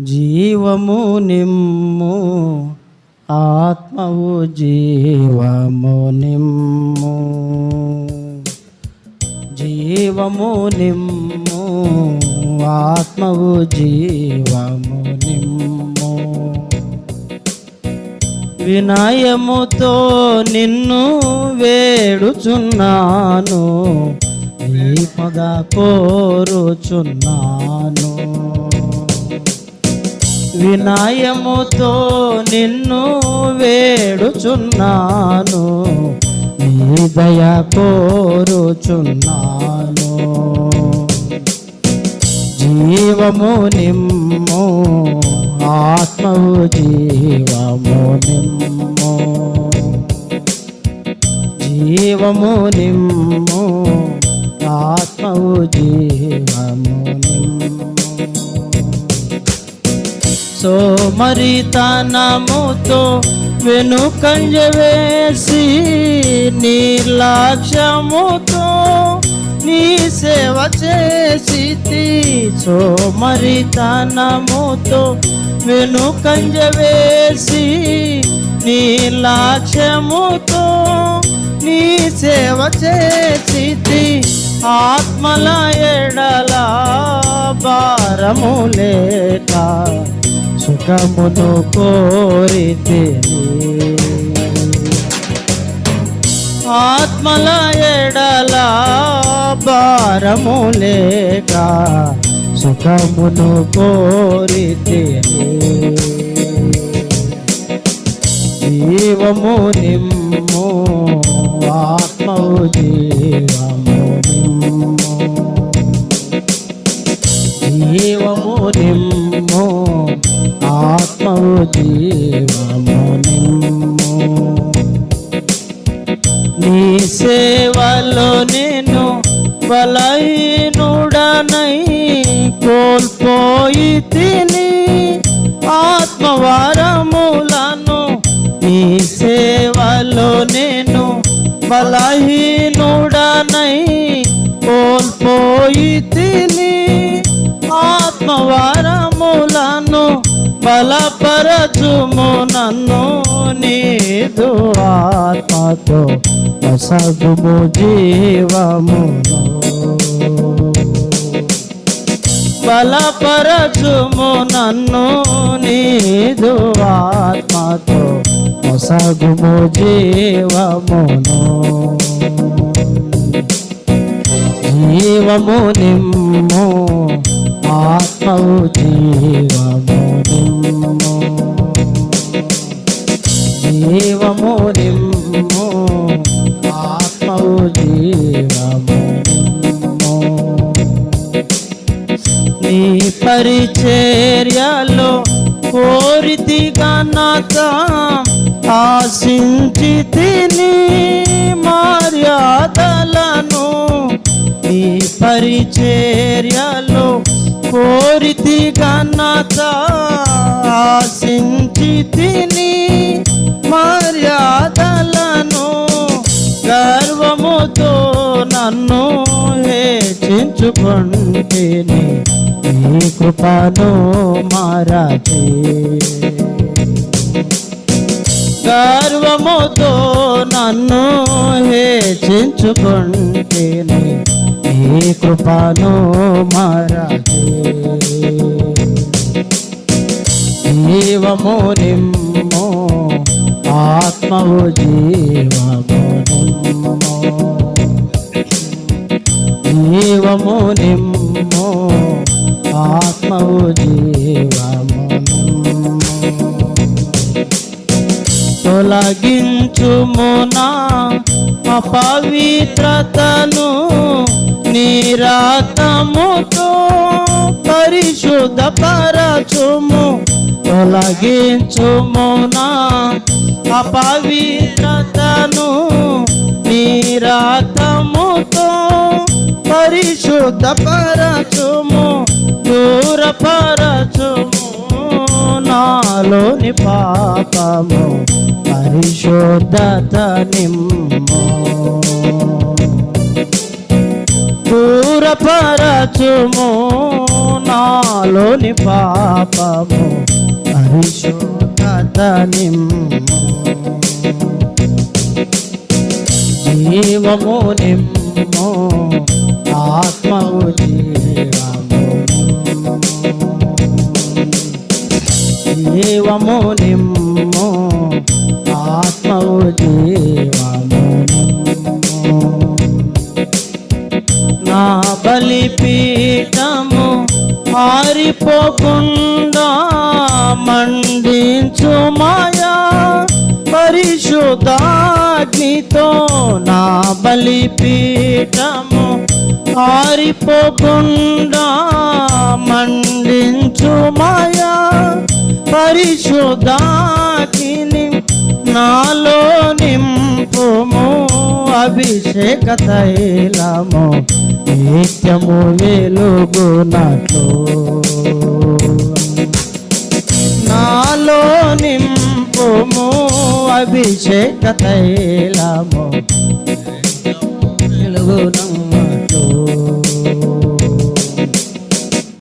జీవము నిమ్ము ఆత్మవు జీవము నిమ్ము. జీవము నిమ్ము ఆత్మవు జీవము నిమ్ము. వినయముతో నిన్ను వేడుచున్నాను నీ పద కోరుచున్నాను. వినయముతో నిన్ను వేడుచున్నాను. నీ దయ కోరుచున్నాను. జీవము నిమ్ము ఆత్మవు జీవము నిమ్ము. జీవము నిమ్ము ఆత్మవు జీవము నిమ్ము. సోమరితనముతో వెనుకంజ వేసి నిర్లక్ష్యముతో నీ సేవ చేసి సోమరితనముతో వెనుకంజ వేసి నిర్లక్ష్యముతో నీ సేవ చేసి ఆత్మల ఎడల భారము లేక సుఖమును కోరితిని ఆత్మల ఎడల భారము లేక సుఖమును కోరితిని జీవము నిమ్ము ఆత్మవు జీవము నిమ్ము. జీవము జీవము నిమ్ము. నీ సేవలో నేను బలహీనుడనై కోల్పోయి తిని ఆత్మవారములను. నీ సేవలో నేను బలహీనుడనై కోల్పోయి తిని బలపరచుము నన్ను నీదు ఆత్మతో సగుము జీవమును. బలపరచుము నన్ను నీదు ఆత్మతో సగుము జీవమును. జీవము నిమ్ము ఆత్మవు జీవము. జీవము నిమ్ము ఆత్మవు జీవము. నీ పరిచర్యలో కోరితి గణత ఆశించి తిని మర్యాదలను. నీ పరిచర్యలో కోరితి గణత నన్ను హెచ్చించుకుంటేని నీ కృపను మారాచే గర్వముతో నన్ను హెచ్చించుకుంటేని నీ కృపను మారాచే జీవము నిమ్ము ఆత్మవు జీవము నిమ్ము. జీవము నిమ్ము ఆత్మవు జీవము నిమ్ము తొలగించుమునా అపవిత్రతను నిరాతముతో పరిశుద్ధ పరచుము తొలగించుమునా అపవిత్రతను నిరాతముతో పరిశుద్ధ పరచుము దూరపరచుము నాలోని పాపము పరిశుద్ధత నిమ్ము. దూర శుద్ధపరచుము నాలోని పాపము పరిశుద్ధత నిమ్ము. జీవము నిమ్ము. ఆత్మవు జీవము జీవము నిమ్ము ఆత్మవు జీవము. నిమ్ము నా బలిపీఠము ఆరిపోకుండా మండించు మాయా పరిశుద్ధాగ్నితో నా బలిపీఠము ఆరిపోకుండా మండించు మాయా పరిశుద్ధాగ్ని నాలో నింపుము అభిషేక తైలము నిత్యము వెలుగునట్లు. నాలో నింపుము అభిషేక తైలము వెలుగునట్లు.